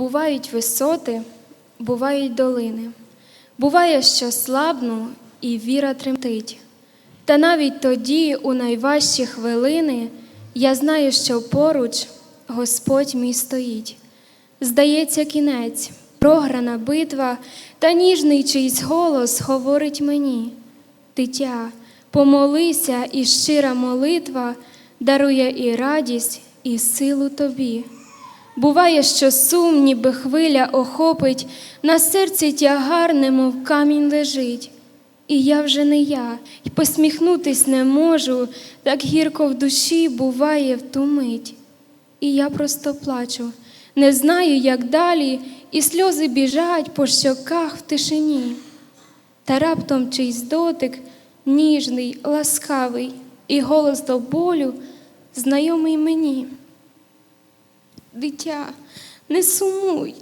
Бувають висоти, бувають долини. Буває, що слабну і віра тремтить. Та навіть тоді, у найважчі хвилини, я знаю, що поруч Господь мій стоїть. Здається, кінець, програна битва, та ніжний чийсь голос говорить мені: Дитя, помолися, і щира молитва дарує і радість, і силу тобі. Буває, що сум, ніби хвиля охопить, на серці тягар, немов камінь лежить. І я вже не я, й посміхнутись не можу, так гірко в душі буває в ту мить. І я просто плачу, не знаю, як далі, і сльози біжать по щоках в тишині. Та раптом чийсь дотик, ніжний, ласкавий, і голос до болю знайомий мені. Дитя, не сумуй,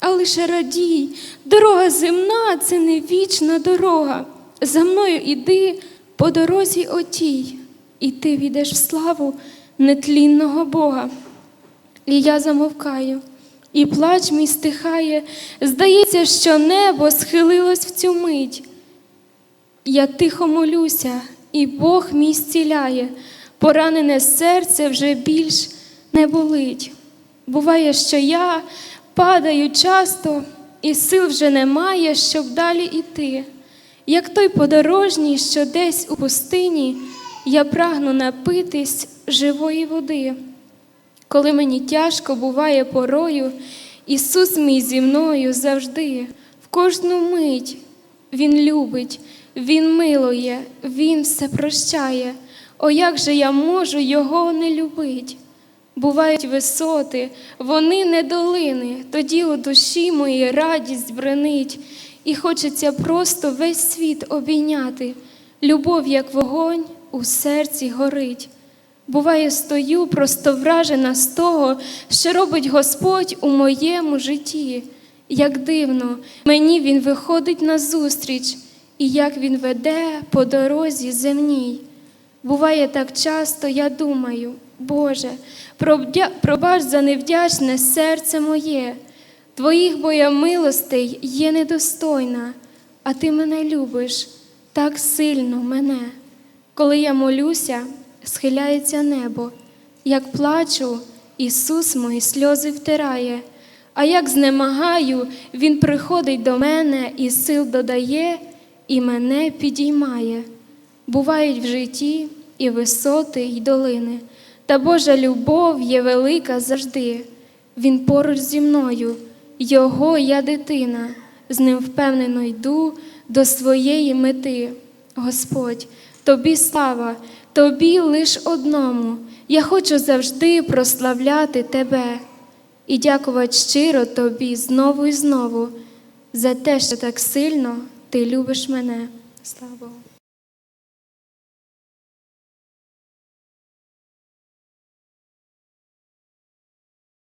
а лише радій. Дорога земна це не вічна дорога. За мною іди по дорозі отій, і ти війдеш в славу нетлінного Бога. І я замовкаю, і плач мій стихає. Здається, що небо схилилось в цю мить. Я тихо молюся, і Бог мій зціляє, поранене серце вже більш не болить. Буває, що я падаю часто, і сил вже немає, щоб далі іти. Як той подорожній, що десь у пустині, я прагну напитись живої води. Коли мені тяжко буває порою, Ісус мій зі мною завжди, в кожну мить Він любить, Він милує, Він все прощає. О, як же я можу Його не любить? Бувають висоти, вони не долини, тоді у душі моїй радість бренить, і хочеться просто весь світ обійняти. Любов, як вогонь, у серці горить. Буває, стою просто вражена з того, що робить Господь у моєму житті. Як дивно, мені Він виходить назустріч, і як Він веде по дорозі земній. Буває так часто, я думаю, Боже, пробач за невдячне серце моє, Твоїх бо милостей є недостойна, а Ти мене любиш так сильно мене. Коли я молюся, схиляється небо, як плачу, Ісус мої сльози втирає, а як знемагаю, Він приходить до мене і сил додає, і мене підіймає. Бувають в житті і висоти, й долини, та Божа любов є велика завжди. Він поруч зі мною, Його я дитина, з ним впевнено йду до своєї мети. Господь, тобі слава, тобі лиш одному. Я хочу завжди прославляти Тебе і дякувати щиро тобі знову і знову за те, що так сильно ти любиш мене. Слава Богу.